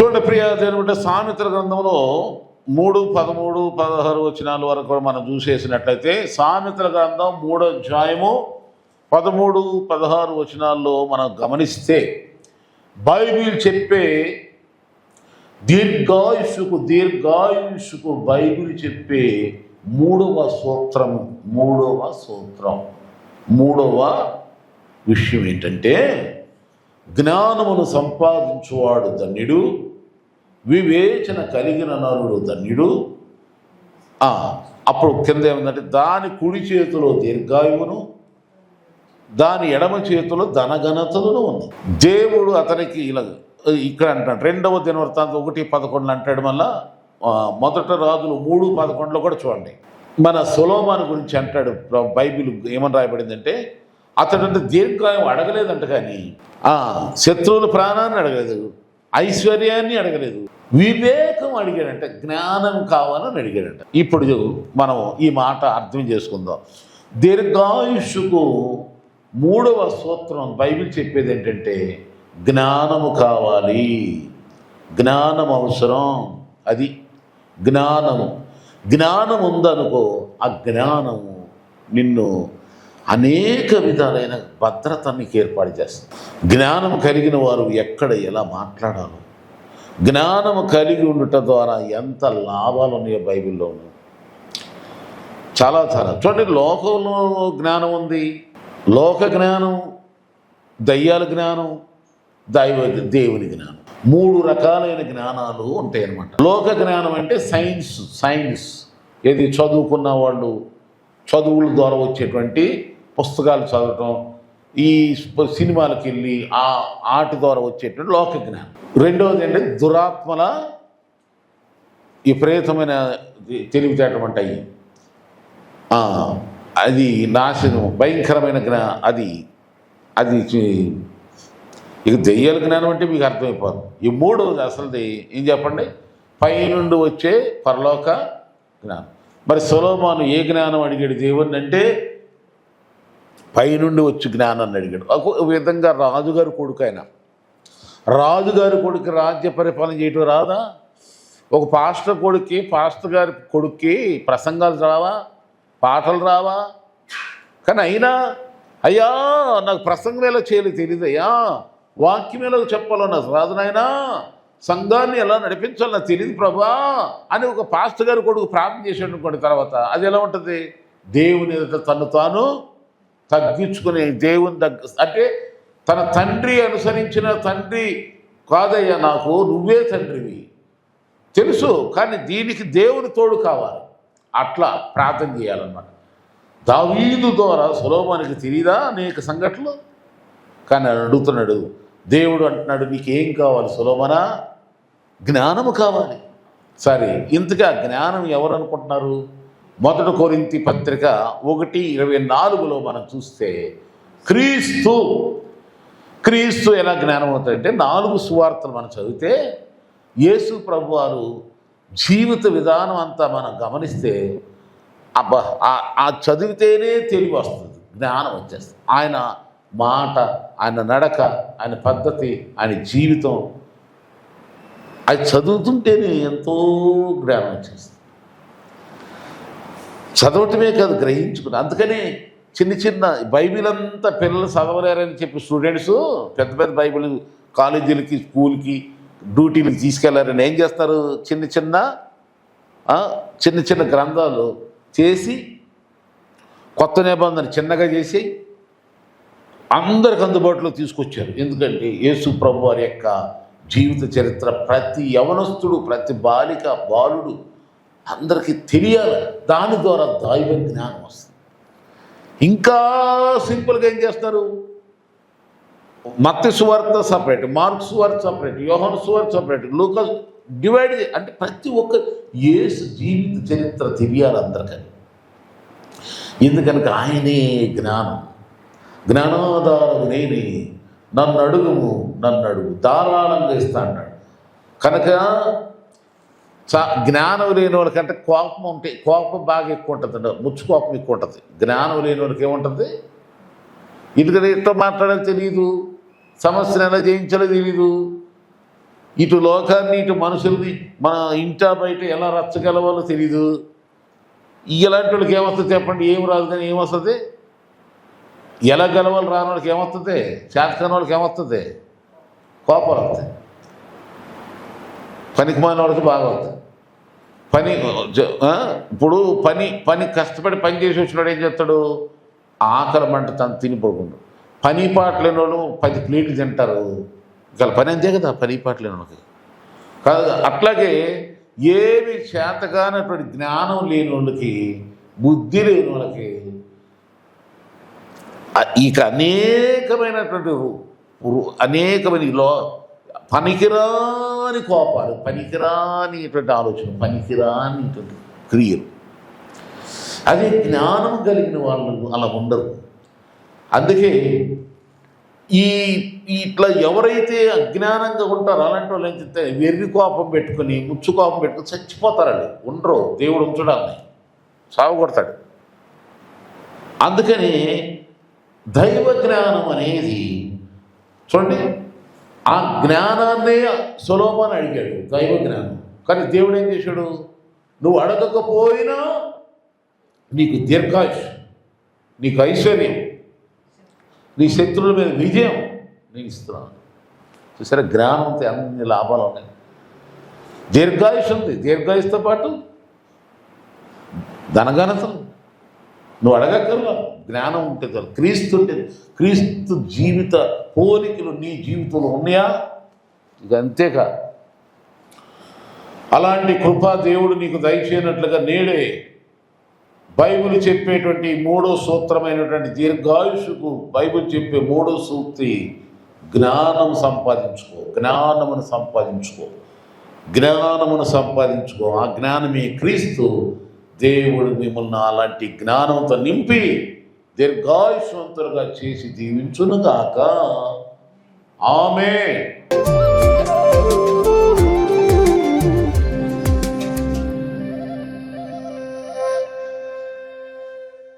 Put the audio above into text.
చూడండి ప్రియ దేవుడు సామెతల గ్రంథంలో మూడు పదమూడు పదహారు వచనాల వరకు కూడా మనం చూసేసినట్లయితే సామెతల గ్రంథం మూడో అధ్యాయము పదమూడు పదహారు వచనాల్లో మనం గమనిస్తే బైబిల్ చెప్పే దీర్ఘాయుషుకు దీర్ఘాయుషుకు బైబిల్ చెప్పే మూడవ సూత్రము మూడవ సూత్రం మూడవ విషయం ఏంటంటే జ్ఞానమును సంపాదించువాడు ధన్యుడు. వివేచన కలిగిన నరుడు ధన్యుడు. అప్పుడు కింద ఏముందంటే దాని కుడి చేతిలో దీర్ఘాయువును దాని ఎడమ చేతిలో ధనఘనతలను ఉంది. దేవుడు అతనికి ఇలా ఇక్కడ అంటాడు రెండవ దినవృత్తాంతం ఒకటి పదకొండు అంటాడు మళ్ళా మొదట రాజులు మూడు పదకొండులో కూడా చూడండి. మన సులోమాన్ గురించి అంటాడు బైబిల్ ఏమని రాయబడిందంటే అతడు అంటే దీర్ఘాయం అడగలేదంట కానీ శత్రువుల ప్రాణాన్ని అడగలేదు. ఐశ్వర్యాన్ని అడగలేదు. వివేకం అడిగాడంట జ్ఞానం కావాలని అడిగాడంట. ఇప్పుడు మనం ఈ మాట అర్థం చేసుకుందాం. దీర్ఘాయుష్కు మూడవ సూత్రం బైబిల్ చెప్పేది ఏంటంటే జ్ఞానము కావాలి. జ్ఞానం అవసరం. అది జ్ఞానము. జ్ఞానం ఉందనుకో ఆ జ్ఞానము నిన్ను అనేక విధాలైన భద్రత మీకు ఏర్పాటు చేస్తుంది. జ్ఞానం కలిగిన వారు ఎక్కడ ఎలా మాట్లాడాలో జ్ఞానం కలిగి ఉండుట ద్వారా ఎంత లాభాలు ఉన్నాయో బైబిల్లో చాలా చాలా. చూడండి లోకంలో జ్ఞానం ఉంది. లోక జ్ఞానం దయ్యాల జ్ఞానం దైవ దేవుని జ్ఞానం. మూడు రకాలైన జ్ఞానాలు ఉంటాయి అన్నమాట లోక జ్ఞానం అంటే సైన్స్ సైన్స్. ఏది చదువుకున్న వాళ్ళు చదువుల ద్వారా వచ్చేటువంటి పుస్తకాలు చదవటం ఈ సినిమాలకు వెళ్ళి ఆ ఆట ద్వారా వచ్చేటువంటి లోక జ్ఞానం రెండవది అంటే దురాత్మల విపరీతమైన తెలివితేటం అంటాయి అది నాశనం భయంకరమైన జ్ఞా అది అది ఇక దెయ్యాల జ్ఞానం అంటే మీకు అర్థమైపోదు. ఈ మూడవది అసలుది ఏం చెప్పండి? పైనుండి వచ్చే పరలోక జ్ఞానం. మరి సులోమాను ఏ జ్ఞానం అడిగాడు దేవుణ్ణి అంటే పైనుండి వచ్చి జ్ఞానాన్ని అడిగాడు. ఒక విధంగా రాజుగారి కొడుకు ఆయన. రాజుగారి కొడుకు రాజ్య పరిపాలన చేయటం రాదా? ఒక పాస్టర్ కొడుక్కి పాస్టర్ గారి కొడుక్కి ప్రసంగాలు రావా? పాటలు రావా? కానీ అయినా అయ్యా నాకు ప్రసంగం ఎలా చేయాలి తెలియదు అయ్యా. వాక్యం ఎలా చెప్పాలో నాకు రాదు నాయనా. సంఘాన్ని ఎలా నడిపించాలో నాకు తెలియదు ప్రభా అని ఒక పాస్టర్ గారి కొడుకు ప్రార్థన చేసాడు అనుకోండి తర్వాత. అది ఎలా ఉంటుంది? దేవుని తను తాను తగ్గించుకుని దేవుని దగ్గర అంటే తన తండ్రి అనుసరించిన తండ్రి కాదయ్యా నాకు నువ్వే తండ్రివి. తెలుసు కానీ దీనికి దేవుని తోడు కావాలి. అట్లా ప్రార్థన చేయాలన్నమాట. దావీదు ద్వారా సులోమానికి తెలియదా అనేక సంఘటనలు? కానీ ఆయన అడుగుతున్నాడు దేవుడు అంటున్నాడు నీకేం కావాలి సులోమనా? జ్ఞానము కావాలి. సరే ఇంతగా జ్ఞానం ఎవరు అనుకుంటున్నారు? మొదటి కోరింతి పత్రిక ఒకటి ఇరవై నాలుగులో మనం చూస్తే క్రీస్తు క్రీస్తు ఎలా జ్ఞానం అవుతాయంటే నాలుగు సువార్తలు మనం చదివితే యేసు ప్రభు వారు జీవిత విధానం అంతా మనం గమనిస్తే అబ్బా ఆ- ఆ చదివితేనే తెలివి వస్తుంది జ్ఞానం వచ్చేస్తుంది. ఆయన మాట ఆయన నడక ఆయన పద్ధతి ఆయన జీవితం అది చదువుతుంటేనే ఎంతో జ్ఞానం వచ్చేస్తుంది. చదవటమే కాదు గ్రహించుకుని. అందుకనే చిన్న చిన్న బైబిల్ అంతా పిల్లలు చదవలేరని చెప్పి స్టూడెంట్స్ పెద్ద పెద్ద బైబిల్ కాలేజీలకి స్కూల్కి డ్యూటీలకి తీసుకెళ్ళారని ఏం చేస్తారు? చిన్న చిన్న చిన్న చిన్న గ్రంథాలు చేసి కొత్త నిబంధన చిన్నగా చేసి అందరికి అందుబాటులో తీసుకొచ్చారు. ఎందుకంటే యేసు ప్రభు వారి యొక్క జీవిత చరిత్ర ప్రతి యవనస్తుడు ప్రతి బాలిక బాలుడు అందరికీ తెలియాలి. దాని ద్వారా దైవ జ్ఞానం వస్తుంది. ఇంకా సింపుల్గా ఏం చేస్తారు? మత్తి సువార్త సపరేట్ మార్క్ సువార్త సపరేట్ యోహన్ సువార్త సపరేట్ లూకస్ డివైడ్ అంటే ప్రతి ఒక్క యేసు జీవిత చరిత్ర తెలియాలి అందరికని. ఎందుకనక ఆయనే జ్ఞానం. జ్ఞానాధారము నేనే నన్ను అడుగుము నన్ను అడుగు ధారాళంగా ఇస్తా అన్నాడు కనుక చా జ్ఞానం లేని వాళ్ళకంటే కోపం ఉంటే కోపం బాగా ఎక్కువ ఉంటుంది ముచ్చు కోపం ఎక్కువ ఉంటుంది. జ్ఞానం లేని వాళ్ళకి ఏముంటుంది? ఎందుకంటే ఎట్లా మాట్లాడాలో తెలియదు. సమస్యను ఎలా జయించాలో తెలియదు ఇటు లోకాన్ని ఇటు మనుషుల్ని మన ఇంటా బయట ఎలా రచ్చగలవాలో తెలీదు. ఇలాంటి వాళ్ళకి ఏమొస్తుంది చెప్పండి? ఏం రాదు కానీ ఏమొస్తుంది? ఎలా గెలవాలి రాని వాళ్ళకి ఏమొస్తుంది? చేతకాని వాళ్ళకి ఏమొస్తుంది? కోపాలు వస్తాయి. పనికి వాళ్ళకి బాగా అవుతుంది పని ఇప్పుడు పని పని కష్టపడి పని చేసి వచ్చినాడు ఏం చేస్తాడు? ఆకలి మంట తను తిని పడుకుంటాడు. పని పాట లేని వాళ్ళు పది ప్లేట్లు తింటారు. ఇంకా పని అంతే కదా పని పాటలు లేని వాళ్ళకి కాదు అట్లాగే ఏమి చేతగానటువంటి జ్ఞానం లేని వాళ్ళకి బుద్ధి లేని వాళ్ళకి ఇక అనేకమైనటువంటి అనేకమైన లో పనికిరాని కోపాలు పనికిరానిటువంటి ఆలోచన పనికిరానిటువంటి క్రియలు. అదే జ్ఞానం కలిగిన వాళ్ళు అలా ఉండరు. అందుకే ఈ ఇట్లా ఎవరైతే అజ్ఞానంగా ఉంటారో అలాంటి వాళ్ళు ఏం చెప్తే వెర్రి కోపం పెట్టుకుని ముచ్చు కోపం పెట్టుకుని చచ్చిపోతారండి. ఉండరు. దేవుడు ఉంచడాన్ని. సాగుకొడతాడు అందుకని దైవ జ్ఞానం అనేది చూడండి ఆ జ్ఞానాన్నే సులోమాన్ అడిగాడు దైవ జ్ఞానం. కానీ దేవుడు ఏం చేశాడు? నువ్వు అడగకపోయినా నీకు దీర్ఘాయుష్ నీకు ఐశ్వర్యం నీ శత్రువుల మీద విజయం నేను ఇస్తున్నాను. చూసారా జ్ఞానంతో అన్ని లాభాలు ఉన్నాయి. దీర్ఘాయుష్ ఉంది. దీర్ఘాయుష్తో పాటు ధనఘనతలు. నువ్వు అడగక్కర్లా. జ్ఞానం ఉంటే చాలు. క్రీస్తు ఉంటే క్రీస్తు జీవిత పోలికలు నీ జీవితంలో ఉన్నాయా? ఇక అంతేకా. అలాంటి కృపా దేవుడు నీకు దయచేయనట్లుగా నేడే బైబిల్ చెప్పేటువంటి మూడో సూత్రమైనటువంటి దీర్ఘాయుషుకు బైబిల్ చెప్పే మూడో సూక్తి జ్ఞానం సంపాదించుకో. జ్ఞానమును సంపాదించుకో. జ్ఞానమును సంపాదించుకో. ఆ జ్ఞానమే క్రీస్తు దేవుడు మిమ్మల్ని అలాంటి జ్ఞానంతో నింపి దీర్ఘాయుషవంతులుగా చేసి దీవించునుగాక. ఆమె